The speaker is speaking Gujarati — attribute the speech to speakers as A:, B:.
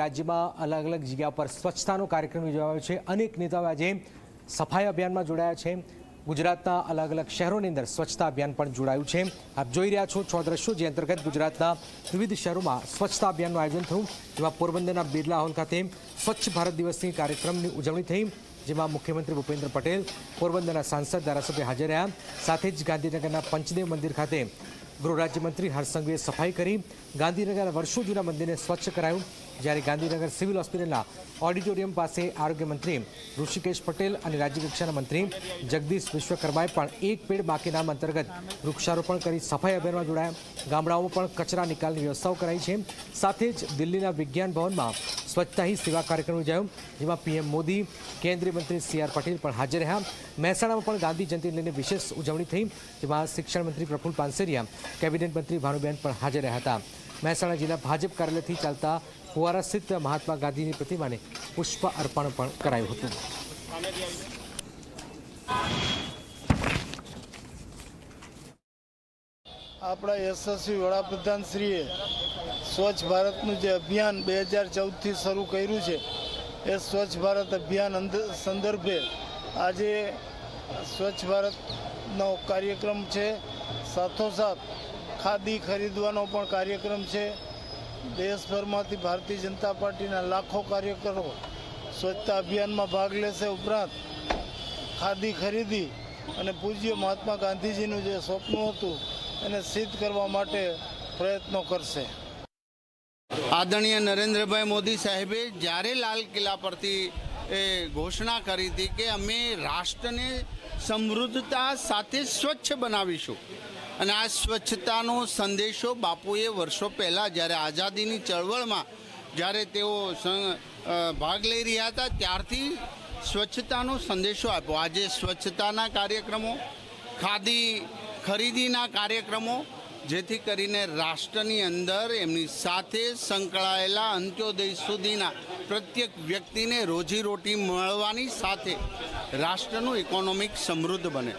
A: રાજ્યમાં અલગ અલગ જગ્યા પર સ્વચ્છતાનો કાર્યક્રમ યોજાયો છે. અનેક નેતાઓ આજે સફાઈ અભિયાનમાં જોડાયા છે. ગુજરાતના અલગ અલગ શહેરોની અંદર સ્વચ્છતા અભિયાન પણ જોડાયું છે. આપ જોઈ રહ્યા છો છ દ્રશ્યો જે અંતર્ગત ગુજરાતના વિવિધ શહેરોમાં સ્વચ્છતા અભિયાનનું આયોજન થયું. જેમાં પોરબંદરના બિરલા હોલ ખાતે સ્વચ્છ ભારત દિવસની કાર્યક્રમની ઉજવણી થઈ. જેમાં મુખ્યમંત્રી ભૂપેન્દ્ર પટેલ, પોરબંદરના સાંસદ ધારાસભ્ય હાજર રહ્યા. સાથે જ ગાંધીનગરના પંચદેવ મંદિર ખાતે ગૃહ રાજ્યમંત્રી હર્ષસંઘવીએ સફાઈ કરી. ગાંધીનગરના વર્ષો જૂના મંદિરને સ્વચ્છ કરાયું. જ્યારે ગાંધીનગર સિવિલ હોસ્પિટલના ઓડિટોરિયમ પાસે આરોગ્ય મંત્રી ઋષિકેશ પટેલ અને રાજ્યકક્ષાના મંત્રી જગદીશ વિશ્વકર્માએ પણ એક પેડ બાકી નામ અંતર્ગત વૃક્ષારોપણ કરી સફાઈ અભિયાનમાં જોડાયા. ગામડાઓમાં પણ કચરા નિકાલની વ્યવસ્થાઓ કરાઈ છે. સાથે જ દિલ્હીના વિજ્ઞાન ભવનમાં સ્વચ્છતા હી સેવા કાર્યક્રમ યોજાયો જેમાં પીએમ મોદી, કેન્દ્રીય મંત્રી સી આર પટેલ પણ હાજર રહ્યા. મહેસાણામાં પણ ગાંધી જયંતિને લઈને વિશેષ ઉજવણી થઈ, જેમાં શિક્ષણ મંત્રી પ્રફુલ પાનસેરિયા, કેબિનેટ મંત્રી ભાનુબેન પણ હાજર રહ્યા હતા. મહેસાણા જિલ્લા ભાજપ કાર્યાલયથી ચાલતા ફુવારા સ્થિત મહાત્મા ગાંધીની પ્રતિમાને પુષ્પ અર્પણ પણ કરાયું હતું.
B: આપણા યશસ્વી વડાપ્રધાનશ્રીએ સ્વચ્છ ભારતનું જે અભિયાન બે હજાર ચૌદથી શરૂ કર્યું છે, એ સ્વચ્છ ભારત અભિયાન સંદર્ભે આજે સ્વચ્છ ભારતનો કાર્યક્રમ છે. સાથોસાથ ખાદી ખરીદવાનો પણ કાર્યક્રમ છે. દેશભરમાંથી ભારતીય જનતા પાર્ટીના લાખો કાર્યકરો સ્વચ્છતા અભિયાનમાં ભાગ લેશે. ઉપરાંત ખાદી ખરીદી અને પૂજ્ય મહાત્મા ગાંધીજીનું જે સ્વપ્ન હતું, એને સિદ્ધ કરવા માટે પ્રયત્નો કરશે.
C: આદરણીય નરેન્દ્રભાઈ મોદી સાહેબે જ્યારે લાલ કિલ્લા પરથી એ ઘોષણા કરી હતી કે અમે રાષ્ટ્રને સમૃદ્ધતા સાથે સ્વચ્છ બનાવીશું. અને આ સ્વચ્છતાનો સંદેશો બાપુએ વર્ષો પહેલાં જ્યારે આઝાદીની ચળવળમાં જ્યારે તેઓ ભાગ લઈ રહ્યા હતા, ત્યારથી સ્વચ્છતાનો સંદેશો આપ્યો. આજે સ્વચ્છતાના કાર્યક્રમો, ખાદી ખરીદીના કાર્યક્રમો જેથી કરીને રાષ્ટ્રની અંદર એમની સાથે સંકળાયેલા અંત્યોદય સુધીના પ્રત્યેક વ્યક્તિને રોજીરોટી મળવાની સાથે રાષ્ટ્રનું ઇકોનોમિક સમૃદ્ધ બને.